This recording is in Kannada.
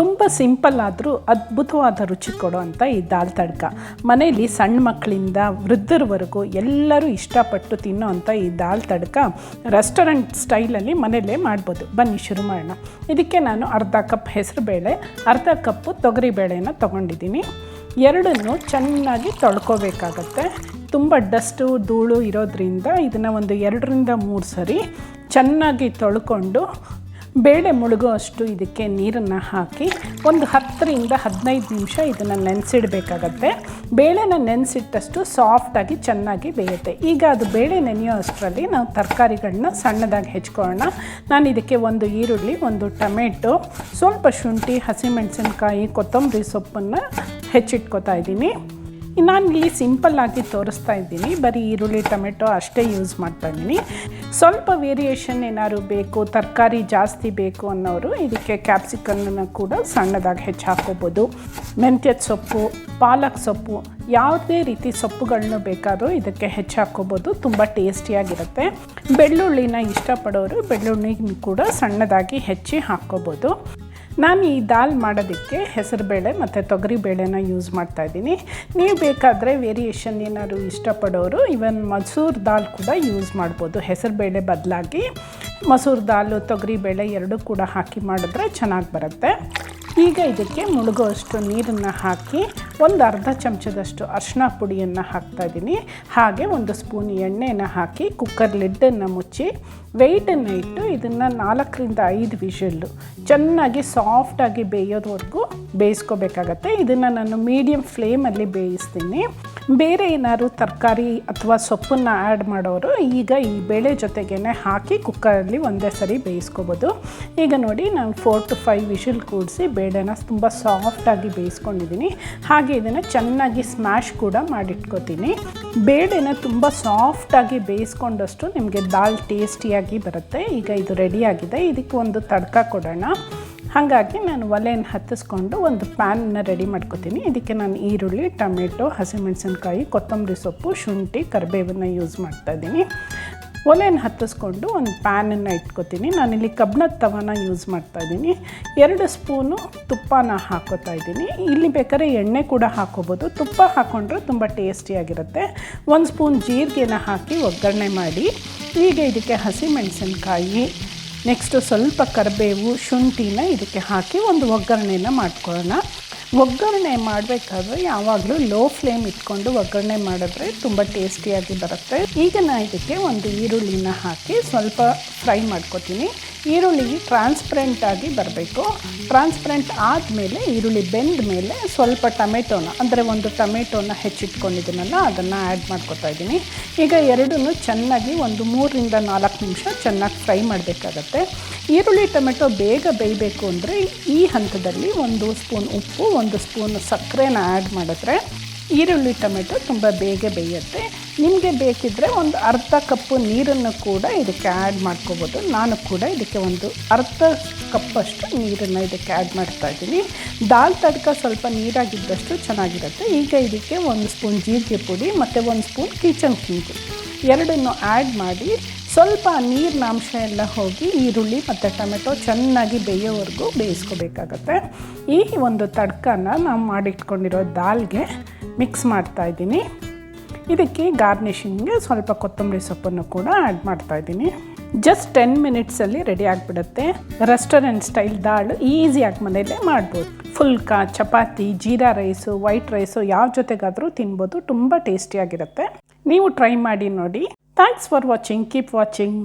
ತುಂಬ ಸಿಂಪಲ್ ಆದರೂ ಅದ್ಭುತವಾದ ರುಚಿ ಕೊಡುವಂಥ ಈ ದಾಲ್ ತಡ್ಕ. ಮನೆಯಲ್ಲಿ ಸಣ್ಣ ಮಕ್ಕಳಿಂದ ವೃದ್ಧರವರೆಗೂ ಎಲ್ಲರೂ ಇಷ್ಟಪಟ್ಟು ತಿನ್ನೋವಂಥ ಈ ದಾಲ್ ತಡ್ಕ ರೆಸ್ಟೋರೆಂಟ್ ಸ್ಟೈಲಲ್ಲಿ ಮನೆಯಲ್ಲೇ ಮಾಡ್ಬೋದು. ಬನ್ನಿ ಶುರು ಮಾಡೋಣ. ಇದಕ್ಕೆ ನಾನು ಅರ್ಧ ಕಪ್ ಹೆಸರುಬೇಳೆ, ಅರ್ಧ ಕಪ್ಪು ತೊಗರಿಬೇಳೆನ ತೊಗೊಂಡಿದ್ದೀನಿ. ಎರಡನ್ನು ಚೆನ್ನಾಗಿ ತೊಳ್ಕೊಬೇಕಾಗತ್ತೆ. ತುಂಬ ಡಸ್ಟು, ಧೂಳು ಇರೋದ್ರಿಂದ ಇದನ್ನು ಒಂದು ಎರಡರಿಂದ ಮೂರು ಸರಿ ಚೆನ್ನಾಗಿ ತೊಳ್ಕೊಂಡು ಬೇಳೆ ಮುಳುಗೋ ಅಷ್ಟು ಇದಕ್ಕೆ ನೀರನ್ನು ಹಾಕಿ ಒಂದು ಹತ್ತರಿಂದ ಹದಿನೈದು ನಿಮಿಷ ಇದನ್ನು ನೆನೆಸಿಡಬೇಕಾಗತ್ತೆ. ಬೇಳೆನ ನೆನೆಸಿಟ್ಟಷ್ಟು ಸಾಫ್ಟಾಗಿ ಚೆನ್ನಾಗಿ ಬೇಯುತ್ತೆ. ಈಗ ಅದು ಬೇಳೆ ನೆನೆಯೋ ಅಷ್ಟರಲ್ಲಿ ನಾವು ತರಕಾರಿಗಳನ್ನ ಸಣ್ಣದಾಗಿ ಹೆಚ್ಕೊಳ್ಳೋಣ. ನಾನು ಇದಕ್ಕೆ ಒಂದು ಈರುಳ್ಳಿ, ಒಂದು ಟೊಮೆಟೊ, ಸ್ವಲ್ಪ ಶುಂಠಿ, ಹಸಿಮೆಣಸಿನ್ಕಾಯಿ, ಕೊತ್ತಂಬರಿ ಸೊಪ್ಪನ್ನು ಹೆಚ್ಚಿಟ್ಕೋತಾ ಇದ್ದೀನಿ. ನಾನು ಇಲ್ಲಿ ಸಿಂಪಲ್ಲಾಗಿ ತೋರಿಸ್ತಾ ಇದ್ದೀನಿ. ಬರೀ ಈರುಳ್ಳಿ, ಟೊಮೆಟೊ ಅಷ್ಟೇ ಯೂಸ್ ಮಾಡ್ತಾ ಇದ್ದೀನಿ. ಸ್ವಲ್ಪ ವೇರಿಯೇಷನ್ ಏನಾದ್ರು ಬೇಕು, ತರಕಾರಿ ಜಾಸ್ತಿ ಬೇಕು ಅನ್ನೋರು ಇದಕ್ಕೆ ಕ್ಯಾಪ್ಸಿಕನ್ನ ಕೂಡ ಸಣ್ಣದಾಗಿ ಹೆಚ್ಚು ಹಾಕೋಬೋದು ಮೆಂತ್ಯದ ಸೊಪ್ಪು, ಪಾಲಕ್ ಸೊಪ್ಪು, ಯಾವುದೇ ರೀತಿ ಸೊಪ್ಪುಗಳನ್ನ ಬೇಕಾದರೂ ಇದಕ್ಕೆ ಹೆಚ್ಚು ಹಾಕೋಬೋದು ತುಂಬ ಟೇಸ್ಟಿಯಾಗಿರುತ್ತೆ ಬೆಳ್ಳುಳ್ಳಿನ ಇಷ್ಟಪಡೋರು ಬೆಳ್ಳುಳ್ಳಿ ಕೂಡ ಸಣ್ಣದಾಗಿ ಹೆಚ್ಚಿ ಹಾಕ್ಕೋಬೋದು. ನಾನು ಈ ದಾಲ್ ಮಾಡೋದಕ್ಕೆ ಹೆಸರುಬೇಳೆ ಮತ್ತು ತೊಗರಿಬೇಳೆನ ಯೂಸ್ ಮಾಡ್ತಾ ಇದ್ದೀನಿ. ನೀವು ಬೇಕಾದರೆ ವೇರಿಯೇಷನ್ ಏನಾದ್ರು ಇಷ್ಟಪಡೋರು ಇವನ್ ಮಸೂರ್ ದಾಲ್ ಕೂಡ ಯೂಸ್ ಮಾಡ್ಬೋದು. ಹೆಸರುಬೇಳೆ ಬದಲಾಗಿ ಮಸೂರ್ ದಾಲು, ತೊಗರಿಬೇಳೆ ಎರಡೂ ಕೂಡ ಹಾಕಿ ಮಾಡಿದ್ರೆ ಚೆನ್ನಾಗಿ ಬರುತ್ತೆ. ಈಗ ಇದಕ್ಕೆ ಮುಳುಗುವಷ್ಟು ನೀರನ್ನು ಹಾಕಿ ಒಂದು ಅರ್ಧ ಚಮಚದಷ್ಟು ಅರಿಶಿನ ಪುಡಿಯನ್ನು ಹಾಕ್ತಾಯಿದ್ದೀನಿ ಹಾಗೆ ಒಂದು ಸ್ಪೂನ್ ಎಣ್ಣೆಯನ್ನು ಹಾಕಿ ಕುಕ್ಕರ್ ಲಿಡ್ಡನ್ನು ಮುಚ್ಚಿ ವೆಯ್ಟನ್ನು ಇಟ್ಟು ಇದನ್ನು ನಾಲ್ಕರಿಂದ ಐದು ವಿಷಲ್ಲು ಚೆನ್ನಾಗಿ ಸಾಫ್ಟಾಗಿ ಬೇಯೋದ್ವರೆಗೂ ಬೇಯಿಸ್ಕೋಬೇಕಾಗತ್ತೆ. ಇದನ್ನು ನಾನು ಮೀಡಿಯಮ್ ಫ್ಲೇಮಲ್ಲಿ ಬೇಯಿಸ್ತೀನಿ. ಬೇರೆ ಏನಾದ್ರು ತರಕಾರಿ ಅಥವಾ ಸೊಪ್ಪನ್ನು ಆ್ಯಡ್ ಮಾಡೋರು ಈಗ ಈ ಬೇಳೆ ಜೊತೆಗೇ ಹಾಕಿ ಕುಕ್ಕರಲ್ಲಿ ಒಂದೇ ಸರಿ ಬೇಯಿಸ್ಕೋಬೋದು. ಈಗ ನೋಡಿ ನಾನು ಫೋರ್ ಟು ಫೈವ್ ವಿಷಲ್ ಕೂಡಿಸಿ ಬೇಳೆನ ತುಂಬ ಸಾಫ್ಟಾಗಿ ಬೇಯಿಸ್ಕೊಂಡಿದ್ದೀನಿ ಹಾಗೆ ಇದನ್ನು ಚೆನ್ನಾಗಿ ಸ್ಮ್ಯಾಶ್ ಕೂಡ ಮಾಡಿಟ್ಕೋತೀನಿ. ಬೇಳೆನ ತುಂಬ ಸಾಫ್ಟಾಗಿ ಬೇಯಿಸ್ಕೊಂಡಷ್ಟು ನಿಮಗೆ ದಾಲ್ ಟೇಸ್ಟಿಯಾಗಿ ಬರುತ್ತೆ. ಈಗ ಇದು ರೆಡಿಯಾಗಿದೆ ಇದಕ್ಕೆ ಒಂದು ತಡ್ಕ ಕೊಡೋಣ. ಹಾಗಾಗಿ ನಾನು ಒಲೆಯನ್ನು ಹತ್ತಿಸ್ಕೊಂಡು ಒಂದು ಪ್ಯಾನ್ನ ರೆಡಿ ಮಾಡ್ಕೊತೀನಿ. ಇದಕ್ಕೆ ನಾನು ಈರುಳ್ಳಿ, ಟೊಮೆಟೊ, ಹಸಿಮೆಣಸಿನ್ಕಾಯಿ, ಕೊತ್ತಂಬರಿ ಸೊಪ್ಪು, ಶುಂಠಿ, ಕರಿಬೇವನ್ನು ಯೂಸ್ ಮಾಡ್ತಾ ಇದ್ದೀನಿ. ಒಲೆಯನ್ನು ಹತ್ತಿಸ್ಕೊಂಡು ಒಂದು ಪ್ಯಾನನ್ನು ಇಟ್ಕೊತೀನಿ. ನಾನಿಲ್ಲಿ ಕಬ್ಬಿಣದ ತವನ ಯೂಸ್ ಮಾಡ್ತಾಯಿದ್ದೀನಿ ಎರಡು ಸ್ಪೂನು ತುಪ್ಪನ ಹಾಕೋತಾ ಇದ್ದೀನಿ. ಇಲ್ಲಿ ಬೇಕಾದ್ರೆ ಎಣ್ಣೆ ಕೂಡ ಹಾಕೋಬೋದು. ತುಪ್ಪ ಹಾಕ್ಕೊಂಡ್ರೆ ತುಂಬ ಟೇಸ್ಟಿಯಾಗಿರುತ್ತೆ ಒಂದು ಸ್ಪೂನ್ ಜೀರಿಗೆನ ಹಾಕಿ ಒಗ್ಗರಣೆ ಮಾಡಿ. ಈಗ ಇದಕ್ಕೆ ಹಸಿಮೆಣಸಿನ್ಕಾಯಿ ನೆಕ್ಸ್ಟು ಸ್ವಲ್ಪ ಕರಿಬೇವು, ಶುಂಠಿನ ಇದಕ್ಕೆ ಹಾಕಿ ಒಂದು ಒಗ್ಗರಣೆನ ಮಾಡ್ಕೊಳ್ಳೋಣ. ಒಗ್ಗರಣೆ ಮಾಡಬೇಕಾದ್ರೆ ಯಾವಾಗಲೂ ಲೋ ಫ್ಲೇಮ್ ಇಟ್ಕೊಂಡು ಒಗ್ಗರಣೆ ಮಾಡಿದ್ರೆ ತುಂಬ ಟೇಸ್ಟಿಯಾಗಿ ಬರುತ್ತೆ. ಈಗ ನಾನು ಇದಕ್ಕೆ ಒಂದು ಈರುಳ್ಳಿನ ಹಾಕಿ ಸ್ವಲ್ಪ ಫ್ರೈ ಮಾಡ್ಕೊತೀನಿ. ಈರುಳ್ಳಿ ಟ್ರಾನ್ಸ್ಪರೆಂಟಾಗಿ ಬರಬೇಕು. ಟ್ರಾನ್ಸ್ಪರೆಂಟ್ ಆದಮೇಲೆ ಈರುಳ್ಳಿ ಬೆಂದ ಮೇಲೆ ಸ್ವಲ್ಪ ಟೊಮೆಟೊನ, ಅಂದರೆ ಒಂದು ಟೊಮೆಟೊನ ಹೆಚ್ಚಿಟ್ಕೊಂಡಿದ್ದೀನಲ್ಲ, ಅದನ್ನು ಆ್ಯಡ್ ಮಾಡ್ಕೊತಾ ಇದ್ದೀನಿ. ಈಗ ಎರಡೂ ಚೆನ್ನಾಗಿ ಒಂದು ಮೂರರಿಂದ ನಾಲ್ಕು ನಿಮಿಷ ಚೆನ್ನಾಗಿ ಫ್ರೈ ಮಾಡಬೇಕಾಗತ್ತೆ. ಈರುಳ್ಳಿ, ಟೊಮೆಟೊ ಬೇಗ ಬೇಯಬೇಕು ಅಂದರೆ ಈ ಹಂತದಲ್ಲಿ ಒಂದು ಸ್ಪೂನ್ ಉಪ್ಪು, ಒಂದು ಸ್ಪೂನ್ ಸಕ್ಕರೆನ ಆ್ಯಡ್ ಮಾಡಿದ್ರೆ ಈರುಳ್ಳಿ ಟೊಮೆಟೊ ತುಂಬ ಬೇಗ ಬೇಯುತ್ತೆ. ನಿಮಗೆ ಬೇಕಿದ್ದರೆ ಒಂದು ಅರ್ಧ ಕಪ್ಪು ನೀರನ್ನು ಕೂಡ ಇದಕ್ಕೆ ಆ್ಯಡ್ ಮಾಡ್ಕೋಬೋದು. ನಾನು ಕೂಡ ಇದಕ್ಕೆ ಒಂದು ಅರ್ಧ ಕಪ್ಪಷ್ಟು ನೀರನ್ನು ಇದಕ್ಕೆ ಆ್ಯಡ್ ಮಾಡ್ತಾ ಇದ್ದೀನಿ. ದಾಲ್ ತಡ್ಕ ಸ್ವಲ್ಪ ನೀರಾಗಿದ್ದಷ್ಟು ಚೆನ್ನಾಗಿರುತ್ತೆ. ಈಗ ಇದಕ್ಕೆ ಒಂದು ಸ್ಪೂನ್ ಜೀರಿಗೆ ಪುಡಿ ಮತ್ತು ಒಂದು ಸ್ಪೂನ್ ಕಿಚನ್ ಕಿಂಗು ಎರಡನ್ನು ಆ್ಯಡ್ ಮಾಡಿ ಸ್ವಲ್ಪ ನೀರಿನ ಅಂಶ ಎಲ್ಲ ಹೋಗಿ ಈರುಳ್ಳಿ ಮತ್ತು ಟೊಮೆಟೊ ಚೆನ್ನಾಗಿ ಬೇಯೋವರೆಗೂ ಬೇಯಿಸ್ಕೋಬೇಕಾಗತ್ತೆ. ಈ ಒಂದು ತಡ್ಕನ ನಾವು ಮಾಡಿಟ್ಕೊಂಡಿರೋ ದಾಲ್ಗೆ ಮಿಕ್ಸ್ ಮಾಡ್ತಾ ಇದ್ದೀನಿ. ಇದಕ್ಕೆ ಗಾರ್ನಿಷಿಂಗ್ಗೆ ಸ್ವಲ್ಪ ಕೊತ್ತಂಬರಿ ಸೊಪ್ಪನ್ನು ಕೂಡ ಆ್ಯಡ್ ಮಾಡ್ತಾ ಇದ್ದೀನಿ. ಜಸ್ಟ್ ಟೆನ್ ಮಿನಿಟ್ಸಲ್ಲಿ ರೆಡಿ ಆಗಿಬಿಡುತ್ತೆ. ರೆಸ್ಟೋರೆಂಟ್ ಸ್ಟೈಲ್ ದಾಳು ಈಸಿಯಾಗಿ ಮನೆಯಲ್ಲೇ ಮಾಡ್ಬೋದು. Phulka chapati jeera rice white rice ಯಾವ ಜೊತೆಗಾದರೂ ತಿನ್ಬೋದು. ತುಂಬ ಟೇಸ್ಟಿಯಾಗಿರುತ್ತೆ ನೀವು ಟ್ರೈ ಮಾಡಿ ನೋಡಿ. Thanks for watching keep watching